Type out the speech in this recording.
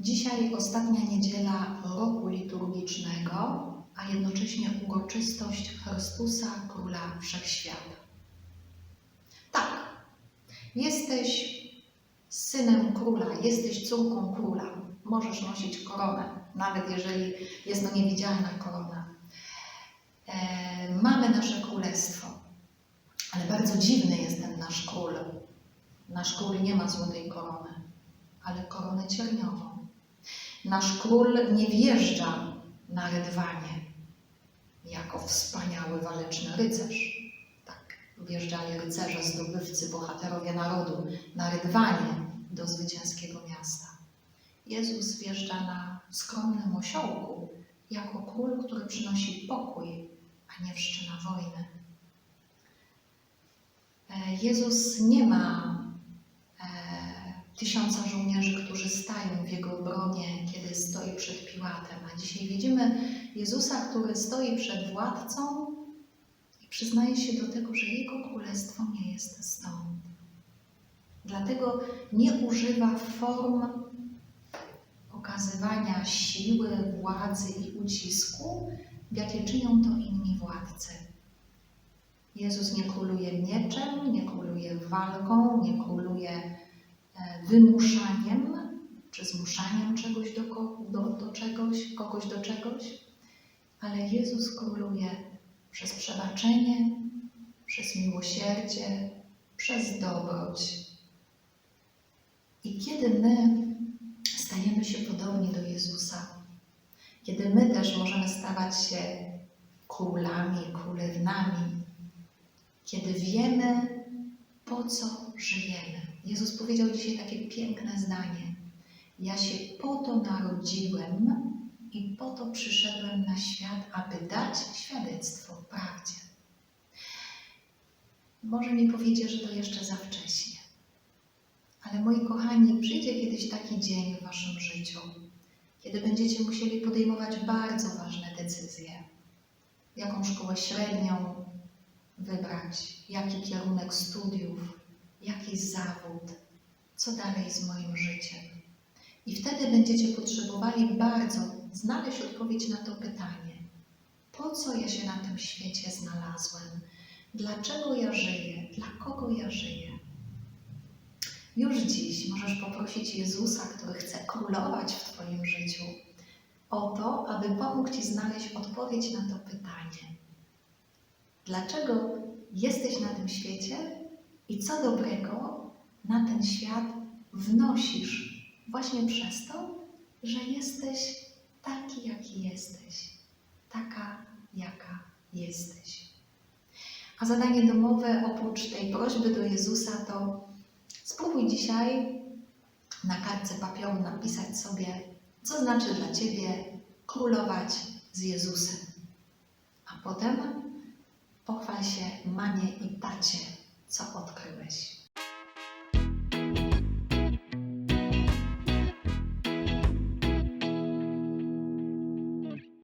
Dzisiaj ostatnia niedziela roku liturgicznego, a jednocześnie uroczystość Chrystusa, Króla Wszechświata. Tak, jesteś synem króla, jesteś córką króla. Możesz nosić koronę, nawet jeżeli jest to niewidzialna korona. E, mamy nasze królestwo, ale bardzo dziwny jest ten nasz król. Nasz król nie ma złotej korony, ale koronę cierniową. Nasz król nie wjeżdża na rydwanie jako wspaniały waleczny rycerz. Tak, wjeżdżali rycerze, zdobywcy, bohaterowie narodu na rydwanie do zwycięskiego miasta. Jezus wjeżdża na skromnym osiołku jako król, który przynosi pokój, a nie wszczyna wojny. E, Jezus nie ma e, tysiąca żołnierzy, którzy stają w Jego obronie, Piłatem. A dzisiaj widzimy Jezusa, który stoi przed władcą i przyznaje się do tego, że Jego królestwo nie jest stąd. Dlatego nie używa form okazywania siły, władzy i ucisku, jakie czynią to inni władcy. Jezus nie króluje mieczem, nie króluje walką, nie króluje e, wymuszaniem czy zmuszaniem czegoś do, do, do czegoś, kogoś do czegoś, ale Jezus króluje przez przebaczenie, przez miłosierdzie, przez dobroć. I kiedy my stajemy się podobni do Jezusa, kiedy my też możemy stawać się królami, królewnami, kiedy wiemy, po co żyjemy. Jezus powiedział dzisiaj takie piękne zdanie. Ja się po to narodziłem i po to przyszedłem na świat, aby dać świadectwo prawdzie. Może mi powiecie, że to jeszcze za wcześnie. Ale moi kochani, przyjdzie kiedyś taki dzień w waszym życiu, kiedy będziecie musieli podejmować bardzo ważne decyzje. Jaką szkołę średnią wybrać, jaki kierunek studiów, jaki zawód, co dalej z moim życiem. I wtedy będziecie potrzebowali bardzo znaleźć odpowiedź na to pytanie: po co ja się na tym świecie znalazłem? Dlaczego ja żyję? Dla kogo ja żyję? Już dziś możesz poprosić Jezusa, który chce królować w Twoim życiu, o to, aby pomógł Ci znaleźć odpowiedź na to pytanie. Dlaczego jesteś na tym świecie i co dobrego na ten świat wnosisz właśnie przez to, że jesteś taki, jaki jesteś, taka, jaka jesteś. A zadanie domowe, oprócz tej prośby do Jezusa, to spróbuj dzisiaj na kartce papieru napisać sobie, co znaczy dla Ciebie królować z Jezusem. A potem pochwal się mamie i tacie, co odkryłeś.